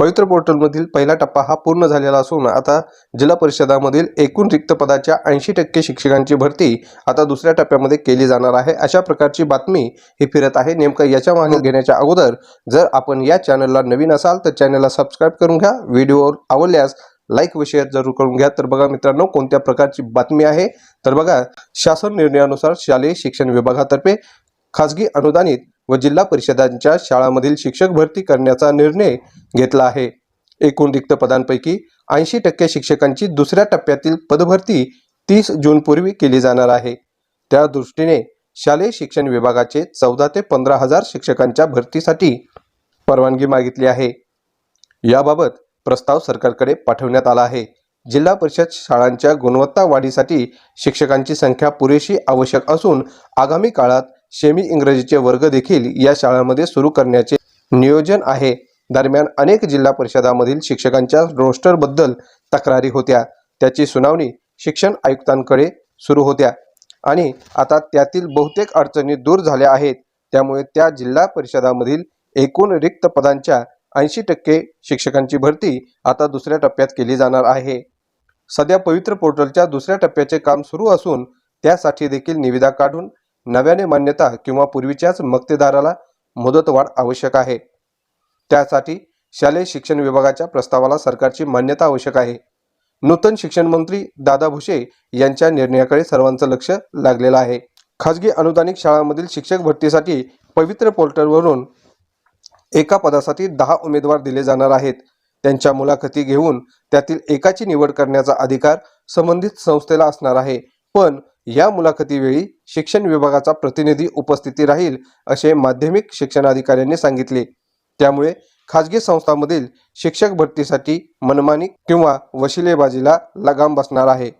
पवित्र पोर्टलमधील पहिला टप्पा हा पूर्ण झालेला असून आता जिल्हा परिषदामधील एकूण रिक्त पदाच्या ऐंशी टक्के शिक्षकांची भरती आता दुसऱ्या टप्प्यामध्ये केली जाणार आहे. अशा प्रकारची बातमी ही फिरत आहे. नेमकं याच्या मागे घेण्याच्या अगोदर जर आपण या चॅनलला नवीन असाल तर चॅनलला सबस्क्राईब करून घ्या. व्हिडिओ आवडल्यास लाईक व शेअर जरूर करून घ्या. तर बघा मित्रांनो कोणत्या प्रकारची बातमी आहे? तर बघा शासन निर्णयानुसार शालेय शिक्षण विभागातर्फे खाजगी अनुदानित व जिल्हा परिषदांच्या शाळांमधील शिक्षक भरती करण्याचा निर्णय घेतला आहे. एकूण रिक्त पदांपैकी ऐंशी टक्के शिक्षकांची दुसऱ्या टप्प्यातील पदभरती तीस जूनपूर्वी केली जाणार आहे. त्या दृष्टीने शालेय शिक्षण विभागाचे चौदा ते पंधरा हजार शिक्षकांच्या भरतीसाठी परवानगी मागितली आहे. याबाबत प्रस्ताव सरकारकडे पाठवण्यात आला आहे. जिल्हा परिषद शाळांच्या गुणवत्ता वाढीसाठी शिक्षकांची संख्या पुरेशी आवश्यक असून आगामी काळात सेमी इंग्रजीचे वर्ग देखील या शाळांमध्ये सुरू करण्याचे नियोजन आहे. दरम्यान अनेक जिल्हा परिषदामधील शिक्षकांच्या रोस्टरबद्दल तक्रारी होत्या. त्याची सुनावणी शिक्षण आयुक्तांकडे सुरू होत्या. आणि आता त्यातील बहुतेक अडचणी दूर झाल्या आहेत. त्यामुळे त्या जिल्हा परिषदामधील एकूण रिक्त पदांच्या ऐंशी टक्के शिक्षकांची भरती आता दुसऱ्या टप्प्यात केली जाणार आहे. सध्या पवित्र पोर्टलच्या दुसऱ्या टप्प्याचे काम सुरू असून त्यासाठी देखील निविदा काढून नव्याने मान्यता किंवा पूर्वीच्याच मक्तेदाराला मुदतवाढ आवश्यक आहे. त्यासाठी शालेय शिक्षण विभागाच्या प्रस्तावाला सरकारची मान्यता आवश्यक आहे. नूतन शिक्षण मंत्री दादा भुसे यांच्या निर्णयाकडे सर्वांचं लक्ष लागलेलं आहे. खाजगी अनुदानित शाळांमधील शिक्षक भरतीसाठी पवित्र पोर्टलवरून एका पदासाठी दहा उमेदवार दिले जाणार आहेत. त्यांच्या मुलाखती घेऊन त्यातील एकाची निवड करण्याचा अधिकार संबंधित संस्थेला असणार आहे. पण या मुलाखतीवेळी शिक्षण विभागाचा प्रतिनिधी उपस्थिती राहील असे माध्यमिक शिक्षणाधिकाऱ्यांनी सांगितले. त्यामुळे खाजगी संस्थांमधील शिक्षक भरतीसाठी मनमानी किंवा वशिलेबाजीला लगाम बसणार आहे.